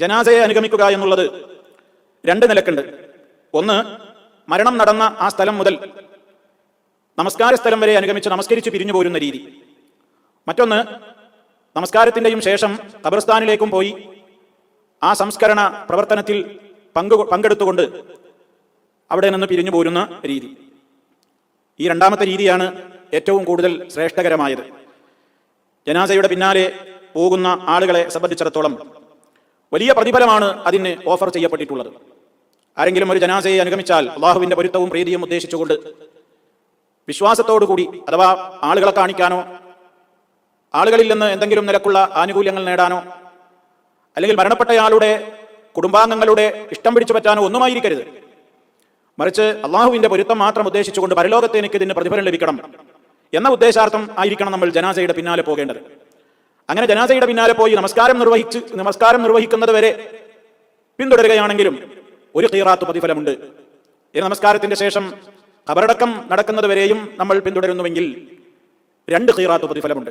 ജനാസയെ അനുഗമിക്കുക എന്നുള്ളത് രണ്ട് നിലക്കുണ്ട്. ഒന്ന് മരണം നടന്ന ആ സ്ഥലം മുതൽ നമസ്കാര സ്ഥലം വരെ അനുഗമിച്ച് നമസ്കരിച്ച് പിരിഞ്ഞു പോരുന്ന രീതി. മറ്റൊന്ന് നമസ്കാരത്തിന്റെയും ശേഷം ഖബർസ്ഥാനിലേക്കും പോയി ആ സംസ്കരണ പ്രവർത്തനത്തിൽ പങ്കു പങ്കെടുത്തുകൊണ്ട് അവിടെ നിന്ന് പിരിഞ്ഞു പോരുന്ന രീതി. ഈ രണ്ടാമത്തെ രീതിയാണ് ഏറ്റവും കൂടുതൽ ശ്രേഷ്ഠകരമായത്. ജനാസയുടെ പിന്നാലെ പോകുന്ന ആളുകളെ സംബന്ധിച്ചിടത്തോളം വലിയ പ്രതിഫലമാണ് അതിന് ഓഫർ ചെയ്യപ്പെട്ടിട്ടുള്ളത്. ആരെങ്കിലും ഒരു ജനാസയെ അനുഗമിച്ചാൽ അള്ളാഹുവിന്റെ പൊരുത്തവും പ്രീതിയും ഉദ്ദേശിച്ചുകൊണ്ട് വിശ്വാസത്തോടുകൂടി അഥവാ ആളുകളെ കാണിക്കാനോ ആളുകളിൽ നിന്ന് എന്തെങ്കിലും നിലക്കുള്ള ആനുകൂല്യങ്ങൾ നേടാനോ അല്ലെങ്കിൽ മരണപ്പെട്ടയാളുടെ കുടുംബാംഗങ്ങളുടെ ഇഷ്ടം പിടിച്ചു പറ്റാനോ ഒന്നുമായിരിക്കരുത്. മറിച്ച് അള്ളാഹുവിന്റെ പൊരുത്തം മാത്രം ഉദ്ദേശിച്ചുകൊണ്ട് പരലോകത്ത് എനിക്ക് ഇതിന് പ്രതിഫലം ലഭിക്കണം എന്ന ഉദ്ദേശാർത്ഥം ആയിരിക്കണം നമ്മൾ ജനാസയുടെ പിന്നാലെ പോകേണ്ടത്. അങ്ങനെ ജനാസയുടെ പിന്നാലെ പോയി നമസ്കാരം നിർവഹിച്ച് നമസ്കാരം നിർവഹിക്കുന്നത് വരെ പിന്തുടരുകയാണെങ്കിലും ഒരു ഖീറാത്ത് പ്രതിഫലമുണ്ട്. ഈ നമസ്കാരത്തിന്റെ ശേഷം ഖബറടക്കം നടക്കുന്നത് വരെയും നമ്മൾ പിന്തുടരുന്നുവെങ്കിൽ രണ്ട് ഖീറാത്ത് പ്രതിഫലമുണ്ട്.